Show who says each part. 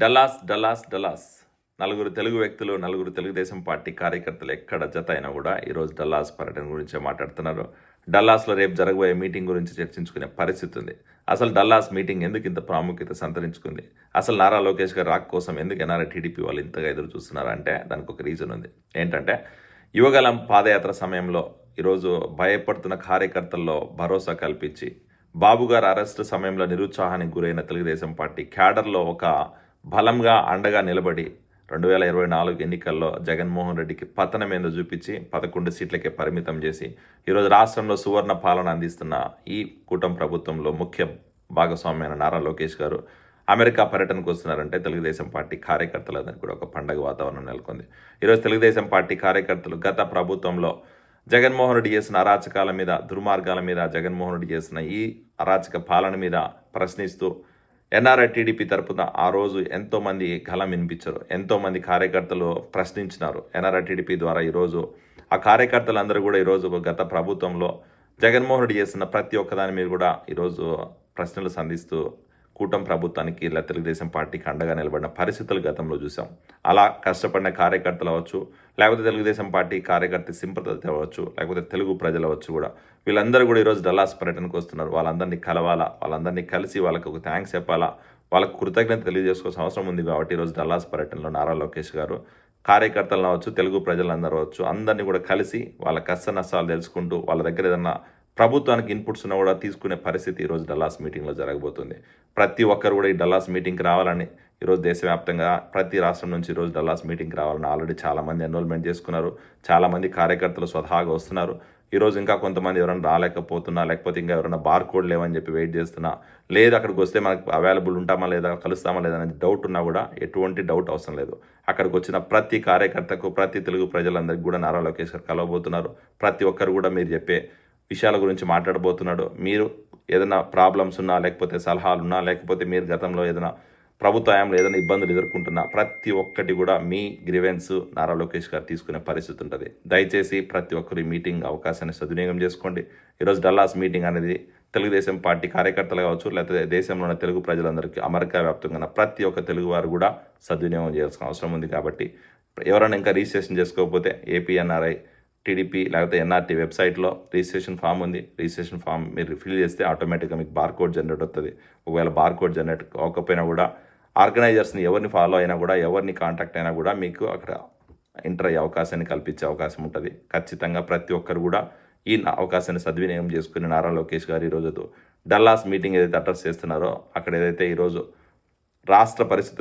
Speaker 1: Dallas Dallas Dallas నలుగురు తెలుగు వ్యక్తులు నలుగురు తెలుగుదేశం పార్టీ కార్యకర్తలు ఎక్కడ జత అయినా కూడా ఈరోజు డల్లాస్ పర్యటన గురించే మాట్లాడుతున్నారు. డల్లాస్లో రేపు జరగబోయే మీటింగ్ గురించి చర్చించుకునే పరిస్థితి ఉంది. అసలు డల్లాస్ మీటింగ్ ఎందుకు ఇంత ప్రాముఖ్యత సంతరించుకుంది? అసలు నారా లోకేష్ గారు రాక్ కోసం ఎందుకు ఎన్ఆర్ఐ టీడీపీ వాళ్ళు ఇంతగా ఎదురు చూస్తున్నారంటే దానికి ఒక రీజన్ ఉంది. ఏంటంటే యువగలం పాదయాత్ర సమయంలో ఈరోజు భయపడుతున్న కార్యకర్తల్లో భరోసా కల్పించి బాబు గారు అరెస్ట్ సమయంలో నిరుత్సాహానికి గురైన తెలుగుదేశం పార్టీ క్యాడర్లో ఒక బలంగా అండగా నిలబడి రెండు వేల ఇరవై నాలుగు ఎన్నికల్లో జగన్మోహన్ రెడ్డికి పతనం ఏందో చూపించి పదకొండు సీట్లకే పరిమితం చేసి ఈరోజు రాష్ట్రంలో సువర్ణ పాలన అందిస్తున్న ఈ కూటమి ప్రభుత్వంలో ముఖ్య భాగస్వామ్యమైన నారా లోకేష్ గారు అమెరికా పర్యటనకు వస్తున్నారంటే తెలుగుదేశం పార్టీ కార్యకర్తలందరికీ కూడా ఒక పండగ వాతావరణం నెలకొంది. ఈరోజు తెలుగుదేశం పార్టీ కార్యకర్తలు గత ప్రభుత్వంలో జగన్మోహన్ రెడ్డి చేసిన అరాచకాల మీద దుర్మార్గాల మీద జగన్మోహన్ రెడ్డి చేసిన ఈ అరాచక పాలన మీద ప్రశ్నిస్తూ ఎన్ఆర్ఐ టీడీపీ తరపున ఆ రోజు ఎంతోమంది గలం వినిపించారు. ఎంతోమంది కార్యకర్తలు ప్రశ్నించినారు. ఎన్ఆర్ఐ టీడీపీ ద్వారా ఈరోజు ఆ కార్యకర్తలందరూ కూడా ఈరోజు గత ప్రభుత్వంలో జగన్మోహన్ రెడ్డి చేస్తున్న ప్రతి ఒక్కదాని మీద కూడా ఈరోజు ప్రశ్నలు సంధిస్తూ కూటమి ప్రభుత్వానికి ఇలా తెలుగుదేశం పార్టీకి అండగా నిలబడిన పరిస్థితులు గతంలో చూసాం. అలా కష్టపడిన కార్యకర్తలు అవ్వచ్చు లేకపోతే తెలుగుదేశం పార్టీ కార్యకర్త సింపతి అవ్వచ్చు లేకపోతే తెలుగు ప్రజలు అవ్వచ్చు కూడా. వీళ్ళందరూ కూడా ఈరోజు డల్లాస్ పర్యటనకు వస్తున్నారు. వాళ్ళందరినీ కలవాలా? వాళ్ళందరినీ కలిసి వాళ్ళకి ఒక థ్యాంక్స్ చెప్పాలా? వాళ్ళకు కృతజ్ఞత తెలియజేసుకోవాల్సిన అవసరం ఉంది కాబట్టి ఈరోజు డల్లాస్ పర్యటనలో నారా లోకేష్ గారు. కార్యకర్తలు అవ్వచ్చు తెలుగు ప్రజలందరూ అవ్వచ్చు అందరినీ కూడా కలిసి వాళ్ళ కష్ట నష్టాలు తెలుసుకుంటూ వాళ్ళ దగ్గర ఏదన్నా ప్రభుత్వానికి ఇన్పుట్స్ ఉన్నా కూడా తీసుకునే పరిస్థితి ఈరోజు డల్లాస్ మీటింగ్లో జరగబోతుంది. ప్రతి ఒక్కరు కూడా ఈ డల్లాస్ మీటింగ్కి రావాలని ఈరోజు దేశవ్యాప్తంగా ప్రతి రాష్ట్రం నుంచి ఈరోజు డల్లాస్ మీటింగ్కి రావాలని ఆల్రెడీ చాలామంది ఎన్రోల్మెంట్ చేసుకున్నారు. చాలామంది కార్యకర్తలు స్వతహాగా వస్తున్నారు. ఈరోజు ఇంకా కొంతమంది ఎవరైనా రాలేకపోతున్నా లేకపోతే ఇంకా ఎవరైనా బార్ కోడ్ లేవని చెప్పి వెయిట్ చేస్తున్నా లేదు అక్కడికి వస్తే మనకు అవైలబుల్ ఉంటామా లేదా కలుస్తామా లేదా అనేది డౌట్ ఉన్నా కూడా ఎటువంటి డౌట్ అవసరం లేదు. అక్కడికి వచ్చిన ప్రతి కార్యకర్తకు ప్రతి తెలుగు ప్రజలందరికీ కూడా నారా లోకేష్ గారు కలవబోతున్నారు. ప్రతి ఒక్కరు కూడా మీరు చెప్పే విషయాల గురించి మాట్లాడబోతున్నాడు. మీరు ఏదైనా ప్రాబ్లమ్స్ ఉన్నా లేకపోతే సలహాలు ఉన్నా లేకపోతే మీరు గతంలో ఏదైనా ప్రభుత్వంలో ఏదైనా ఇబ్బందులు ఎదుర్కొంటున్నా ప్రతి ఒక్కటి కూడా మీ గ్రివెన్స్ నారా లోకేష్ గారు తీసుకునే పరిస్థితి ఉంటుంది. దయచేసి ప్రతి ఒక్కరు మీటింగ్ అవకాశాన్ని సద్వినియోగం చేసుకోండి. ఈరోజు డల్లాస్ మీటింగ్ అనేది తెలుగుదేశం పార్టీ కార్యకర్తలు కావచ్చు లేకపోతే దేశంలో ఉన్న తెలుగు ప్రజలందరికీ అమెరికా వ్యాప్తంగా ఉన్న ప్రతి ఒక్క తెలుగు వారు కూడా సద్వినియోగం చేయాల్సిన అవసరం ఉంది కాబట్టి ఎవరైనా ఇంకా రిజిస్ట్రేషన్ చేసుకోకపోతే A P N R I TDP లేకపోతే ఎన్ఆర్టీ వెబ్సైట్లో రిజిస్ట్రేషన్ ఫామ్ ఉంది. రిజిస్ట్రేషన్ ఫామ్ మీరు ఫిల్ చేస్తే ఆటోమేటిక్గా మీకు బార్కోడ్ జనరేట్ అవుతుంది. ఒకవేళ బార్కోడ్ జనరేట్ కాకపోయినా కూడా ఆర్గనైజర్స్ని ఎవరిని ఫాలో అయినా కూడా ఎవరిని కాంటాక్ట్ అయినా కూడా మీకు అక్కడ ఎంటర్ అయ్యే అవకాశాన్ని కల్పించే అవకాశం ఉంటుంది. ఖచ్చితంగా ప్రతి ఒక్కరు కూడా ఈ అవకాశాన్ని సద్వినియోగం చేసుకుని నారా లోకేష్ గారు ఈరోజు డల్లాస్ మీటింగ్ ఏదైతే అడ్రస్ చేస్తున్నారో అక్కడ ఏదైతే ఈరోజు రాష్ట్ర పరిస్థితులు